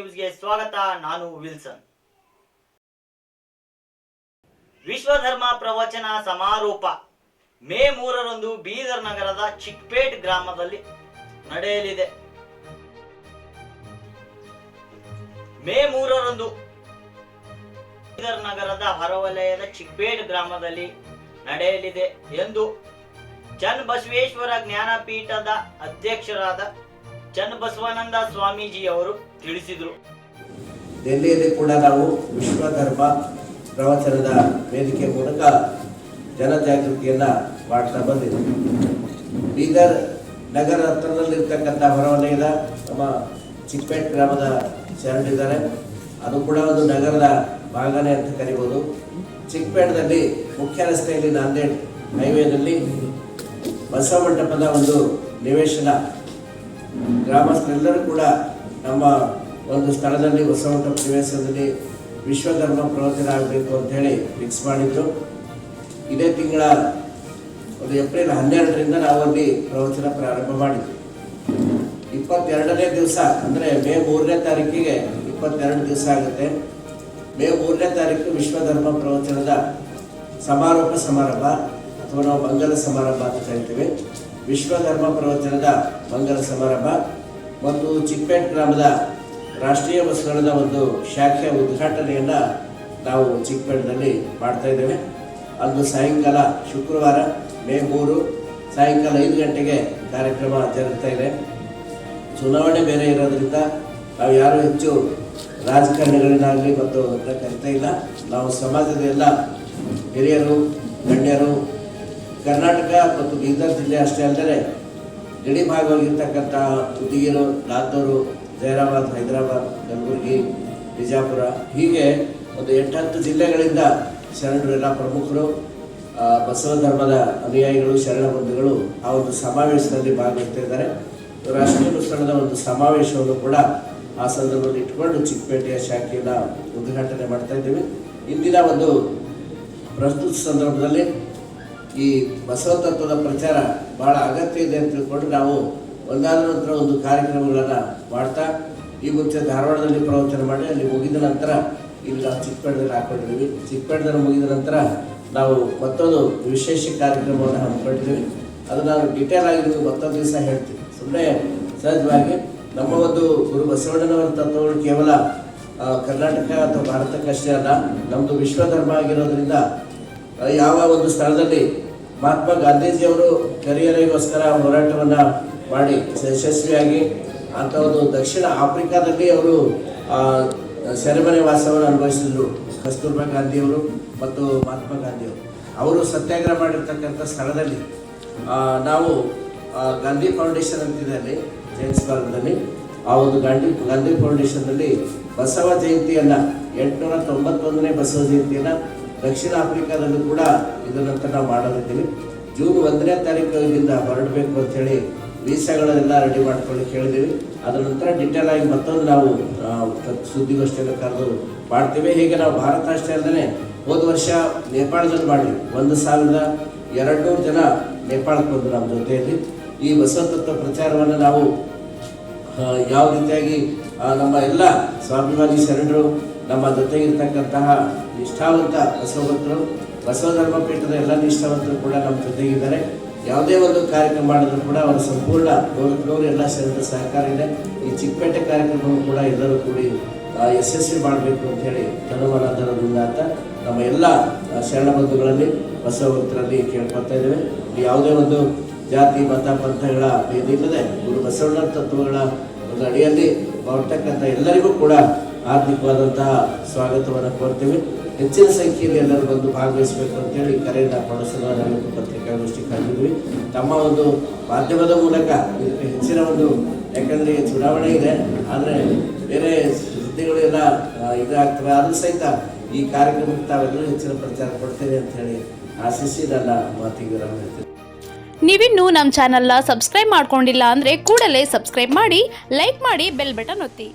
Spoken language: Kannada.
ನ್ಯೂಸ್ಗೆ ಸ್ವಾಗತ, ನಾನು ವಿಲ್ಸನ್. ವಿಶ್ವಧರ್ಮ ಪ್ರವಚನ ಸಮಾರೋಪ. ಮೇ ಮೂರರಂದು ಬೀದರ್ ನಗರದ ಚಿಕ್ಪೇಟ್ ಗ್ರಾಮದಲ್ಲಿ ನಡೆಯಲಿದೆ. ಮೇ ಮೂರರಂದು ಬೀದರ್ ನಗರದ ಹೊರವಲಯದ ಚಿಕ್ಪೇಟ್ ಗ್ರಾಮದಲ್ಲಿ ನಡೆಯಲಿದೆ ಎಂದು ಚನ್ನಬಸವೇಶ್ವರ ಜ್ಞಾನಪೀಠದ ಅಧ್ಯಕ್ಷರಾದ ಚನ್ನಬಸವಾನಂದ ಸ್ವಾಮೀಜಿ ಅವರು ತಿಳಿಸಿದರು. ದೆಹಲಿಯಲ್ಲಿ ಕೂಡ ನಾವು ವಿಶ್ವ ಧರ್ಮ ಪ್ರವಚನದ ವೇದಿಕೆ ಮೂಲಕ ಜನಜಾಗೃತಿಯನ್ನ ಮಾಡ್ತಾ ಬಂದಿದ್ದೀವಿ ಬೀದರ್ ನಗರ ಹತ್ತಿರದಲ್ಲಿರ್ತಕ್ಕಂಥ ಹೊರವಲಯದ ನಮ್ಮ ಚಿಕ್ಕಪೇಟ್ ಗ್ರಾಮದ ಶರಣಿದ್ದಾರೆ ಅದು ಕೂಡ ಒಂದು ನಗರದ ಭಾಗನೇ ಅಂತ ಕರಿಬೋದು. ಚಿಕ್ಕಪೇಟದಲ್ಲಿ ಮುಖ್ಯ ರಸ್ತೆಯಲ್ಲಿ ನಾಂದೇಡ್ ಹೈವೇನಲ್ಲಿ ಬಸವ ಮಂಟಪದ ಒಂದು ನಿವೇಶನ ಗ್ರಾಮಸ್ಥರೆಲ್ಲರೂ ಕೂಡ ನಮ್ಮ ಒಂದು ಸ್ಥಳದಲ್ಲಿ ಬಸವಂತ ಪ್ರವೇಶದಲ್ಲಿ ವಿಶ್ವಧರ್ಮ ಪ್ರವಚನ ಆಗಬೇಕು ಅಂತ ಹೇಳಿ ಫಿಕ್ಸ್ ಮಾಡಿದ್ರು ಇದೇ ತಿಂಗಳ ಒಂದು ಏಪ್ರಿಲ್ ಹನ್ನೆರಡರಿಂದ ನಾವು ಅಲ್ಲಿ ಪ್ರವಚನ ಪ್ರಾರಂಭ ಮಾಡಿದ್ವಿ. ಇಪ್ಪತ್ತೆರಡನೇ ದಿವಸ, ಅಂದರೆ ಮೇ ಮೂರನೇ ತಾರೀಕಿಗೆ ಇಪ್ಪತ್ತೆರಡು ದಿವಸ ಆಗುತ್ತೆ. ಮೇ ಮೂರನೇ ತಾರೀಕು ವಿಶ್ವಧರ್ಮ ಪ್ರವಚನದ ಸಮಾರೋಪ ಸಮಾರಂಭ, ಅಥವಾ ನಾವು ಮಂಗಲ ಸಮಾರಂಭ ಅಂತ ಕರಿತೀವಿ ವಿಶ್ವಧರ್ಮ ಪ್ರವಚನದ ಮಂಗಲ ಸಮಾರಂಭ. ಮತ್ತು ಚಿಕ್ಕಪೇಟ್ ಗ್ರಾಮದ ರಾಷ್ಟ್ರೀಯ ಬಸ್ಗಳದ ಒಂದು ಶಾಖೆಯ ಉದ್ಘಾಟನೆಯನ್ನು ನಾವು ಚಿಕ್ಕಪೇಟದಲ್ಲಿ ಮಾಡ್ತಾ ಇದ್ದೇವೆ. ಅಂದು ಸಾಯಂಕಾಲ ಶುಕ್ರವಾರ ಮೇ ಮೂರು ಸಾಯಂಕಾಲ ಐದು ಗಂಟೆಗೆ ಕಾರ್ಯಕ್ರಮ ಜರುಗ್ತಾ ಇದೆ. ಚುನಾವಣೆ ಬೇರೆ ಇರೋದ್ರಿಂದ ನಾವು ಯಾರೂ ಹೆಚ್ಚು ರಾಜಕಾರಣಿಗಳನ್ನಾಗಲಿ ಮತ್ತು ಕರಿತಾ ಇಲ್ಲ. ನಾವು ಸಮಾಜದ ಎಲ್ಲ ಹಿರಿಯರು, ಗಣ್ಯರು ಕರ್ನಾಟಕ ಮತ್ತು ಬೀದರ್ ಜಿಲ್ಲೆ ಅಷ್ಟೇ ಅಲ್ಲದೆ ಗಡಿ ಭಾಗವಾಗಿರ್ತಕ್ಕಂಥ ಉದಿಗಿರು ಲಾತೂರು ಜೈರಾಬಾದ್, ಹೈದರಾಬಾದ್, ಕಲಬುರಗಿ, ಬಿಜಾಪುರ, ಹೀಗೆ ಒಂದು ಎಂಟತ್ತು ಜಿಲ್ಲೆಗಳಿಂದ ಶರಣರು ಎಲ್ಲ ಪ್ರಮುಖರು ಬಸವ ಧರ್ಮದ ಅನುಯಾಯಿಗಳು, ಶರಣ ಬಂಧುಗಳು ಆ ಒಂದು ಸಮಾವೇಶದಲ್ಲಿ ಭಾಗವಹಿಸ್ತಾ ಇದ್ದಾರೆ. ರಾಷ್ಟ್ರೀಯ ಸ್ಥಳದ ಒಂದು ಸಮಾವೇಶವನ್ನು ಕೂಡ ಆ ಸಂದರ್ಭದಲ್ಲಿ ಇಟ್ಕೊಂಡು ಚಿಕ್ಕಪೇಟೆಯ ಶಾಖೆಯನ್ನು ಉದ್ಘಾಟನೆ ಮಾಡ್ತಾ ಇದ್ದೀವಿ. ಇಂದಿನ ಒಂದು ಪ್ರಸ್ತುತ ಸಂದರ್ಭದಲ್ಲಿ ಈ ಬಸವ ತತ್ವದ ಪ್ರಚಾರ ಬಹಳ ಅಗತ್ಯ ಇದೆ ಅಂತ ತಿಳ್ಕೊಂಡು ನಾವು ಒಂದಾದ ನಂತರ ಒಂದು ಕಾರ್ಯಕ್ರಮಗಳನ್ನು ಮಾಡ್ತಾ ಈ ಮುಂಚೆ ಧಾರವಾಡದಲ್ಲಿ ಪ್ರವಚನ ಮಾಡಿ ಅಲ್ಲಿ ಮುಗಿದ ನಂತರ ಇಲ್ಲಿ ನಾವು ಚಿಕ್ಕಪೇಟದಲ್ಲಿ ಹಾಕೊಂಡಿದ್ದೀವಿ. ಚಿಕ್ಕಪೇಟದಲ್ಲಿ ಮುಗಿದ ನಂತರ ನಾವು ಮತ್ತೊಂದು ವಿಶೇಷ ಕಾರ್ಯಕ್ರಮವನ್ನು ಹಮ್ಮಿಕೊಂಡಿದ್ದೀವಿ. ಅದು ನಾನು ಡಿಟೇಲ್ ಆಗಿರೋದು ಮತ್ತೊಂದು ದಿವಸ ಹೇಳ್ತೀನಿ. ಸುಮ್ಮನೆ ಸಹಜವಾಗಿ ನಮ್ಮ ಒಂದು ಗುರು ಬಸವಣ್ಣನವರ ತತ್ವಗಳು ಕೇವಲ ಕರ್ನಾಟಕ ಅಥವಾ ಭಾರತಕ್ಕಷ್ಟೇ ಅಲ್ಲ ನಮ್ಮದು ವಿಶ್ವಧರ್ಮ ಆಗಿರೋದ್ರಿಂದ ಆ, ಯಾವ ಒಂದು ಸ್ಥಳದಲ್ಲಿ ಮಹಾತ್ಮ ಗಾಂಧೀಜಿಯವರು ಕರಿಯರಿಗೋಸ್ಕರ ಹೋರಾಟವನ್ನು ಮಾಡಿ ಯಶಸ್ವಿಯಾಗಿ ಅಂತ ಒಂದು ದಕ್ಷಿಣ ಆಫ್ರಿಕಾದಲ್ಲಿ ಅವರು ಸೆರೆಮನೆ ವಾಸವನ್ನು ಅನುಭವಿಸಿದ್ರು ಕಸ್ತೂರ್ಬಾ ಗಾಂಧಿಯವರು ಮತ್ತು ಮಹಾತ್ಮ ಗಾಂಧಿಯವರು. ಅವರು ಸತ್ಯಾಗ್ರಹ ಮಾಡಿರ್ತಕ್ಕಂಥ ಸ್ಥಳದಲ್ಲಿ ನಾವು ಗಾಂಧಿ ಫೌಂಡೇಶನ್ ಅಂತಿದೆ ಅಲ್ಲಿ, ಜೈನ್ಸ್ ಭಾರತದಲ್ಲಿ ಆ ಒಂದು ಗಾಂಧಿ ಗಾಂಧಿ ಫೌಂಡೇಶನ್ನಲ್ಲಿ ಬಸವ ಜಯಂತಿಯನ್ನು ಎಂಟುನೂರ ತೊಂಬತ್ತೊಂದನೇ ಬಸವ ಜಯಂತಿಯನ್ನ ದಕ್ಷಿಣ ಆಫ್ರಿಕಾದಲ್ಲೂ ಕೂಡ ಇದನ್ನಂತ ನಾವು ಮಾಡೋದಿದ್ದೀವಿ ಜೂನ್ ಒಂದನೇ ತಾರೀಕು ಇಲ್ಲಿಂದ ಹೊರಡಬೇಕು ಅಂತ ಹೇಳಿ ವೀಸಾಗಳೆಲ್ಲ ರೆಡಿ ಮಾಡ್ಕೊಂಡು ಹೇಳಿದ್ದೀವಿ ಅದರ ನಂತರ ಡಿಟೇಲ್ ಆಗಿ ಮತ್ತೊಂದು ನಾವು ಸುದ್ದಿಗೋಷ್ಠಿಯನ್ನು ಕರೆದು ಮಾಡ್ತೀವಿ. ಹೀಗೆ ನಾವು ಭಾರತ ಅಷ್ಟೇ ಅಲ್ಲದೆ ಹೋದ ವರ್ಷ ನೇಪಾಳದಲ್ಲಿ ಮಾಡಿದ್ವಿ ಒಂದು ಸಾವಿರದ ಎರಡು ನೂರು ಜನ ನೇಪಾಳಕ್ಕೆ ಬಂದರು ನಮ್ಮ ಜೊತೆಯಲ್ಲಿ. ಈ ವಸಂತತ್ವ ಪ್ರಚಾರವನ್ನು ನಾವು ಯಾವ ರೀತಿಯಾಗಿ ನಮ್ಮ ಎಲ್ಲ ಸ್ವಾಭಿಮಾನಿ ಶರಣರು ನಮ್ಮ ಜೊತೆಗಿರ್ತಕ್ಕಂತಹ ನಿಷ್ಠಾವಂತ ಬಸವಭಕ್ತರು, ಬಸವ ಧರ್ಮ ಪೀಠದ ಎಲ್ಲ ನಿಷ್ಠಾವಂತರು ಕೂಡ ನಮ್ಮ ಜೊತೆಗಿದ್ದಾರೆ. ಯಾವುದೇ ಒಂದು ಕಾರ್ಯಕ್ರಮ ಮಾಡಿದ್ರು ಕೂಡ ಅವರ ಸಂಪೂರ್ಣ ಗೌರವರು ಎಲ್ಲ ಸೇರಿದ ಸಹಕಾರ ಇದೆ. ಈ ಚಿಕ್ಕಪೇಟೆ ಕಾರ್ಯಕ್ರಮವನ್ನು ಕೂಡ ಎಲ್ಲರೂ ಕೂಡಿ ಯಶಸ್ವಿ ಮಾಡಬೇಕು ಅಂತ ಹೇಳಿ ಜನಮನದಿಂದ ಅಂತ ನಮ್ಮ ಎಲ್ಲ ಶರಣ ಬಂಧುಗಳಲ್ಲಿ ಬಸವಭಕ್ತರಲ್ಲಿ ಕೇಳ್ಕೊಳ್ತಾ ಇದ್ದೇವೆ. ಯಾವುದೇ ಒಂದು ಜಾತಿ, ಮತ, ಪಂಥಗಳ ಭೇದ ಇಲ್ಲದೆ ಗುರು ಬಸವಣ್ಣ ತತ್ವಗಳ ಒಂದು ಅಡಿಯಲ್ಲಿ ಬರ್ತಕ್ಕಂಥ ಎಲ್ಲರಿಗೂ ಕೂಡ ಆರ್ಥಿಕವಾದಂತಹ ಸ್ವಾಗತವನ್ನು ಕೋರ್ತೀವಿ. ಹೆಚ್ಚಿನ ಸಂಖ್ಯೆಯಲ್ಲಿ ಎಲ್ಲರೂ ಬಂದು ಭಾಗವಹಿಸಬೇಕು ಅಂತೇಳಿ ಕರೆಯನ್ನು ಪಡಿಸಲು ಪತ್ರಿಕಾಗೋಷ್ಠಿ ಕರೆದಿದ್ವಿ. ತಮ್ಮ ಒಂದು ಮಾಧ್ಯಮದ ಮೂಲಕ ಹೆಚ್ಚಿನ ಒಂದು ಯಾಕಂದರೆ ಚುನಾವಣೆ ಇದೆ, ಆದರೆ ಬೇರೆ ಸುದ್ದಿಗಳೆಲ್ಲ ಇದಾಗ್ತವೆ. ಆದರೂ ಸಹಿತ ಈ ಕಾರ್ಯಕ್ರಮಕ್ಕೆ ತಾವೆಲ್ಲರೂ ಹೆಚ್ಚಿನ ಪ್ರಚಾರ ಕೊಡ್ತೇವೆ ಅಂತ ಹೇಳಿ ಆಶಿಸಿ ನನ್ನ ಮಾತಿಗೆ ವಿರಾಮ ನೀವಿನ್ನೂ ನಮ್ಮ ಚಾನಲ್ನ ಸಬ್ಸ್ಕ್ರೈಬ್ ಮಾಡ್ಕೊಂಡಿಲ್ಲ ಅಂದರೆ ಕೂಡಲೇ ಸಬ್ಸ್ಕ್ರೈಬ್ ಮಾಡಿ, ಲೈಕ್ ಮಾಡಿ, ಬೆಲ್ ಬಟನ್ ಒತ್ತಿ.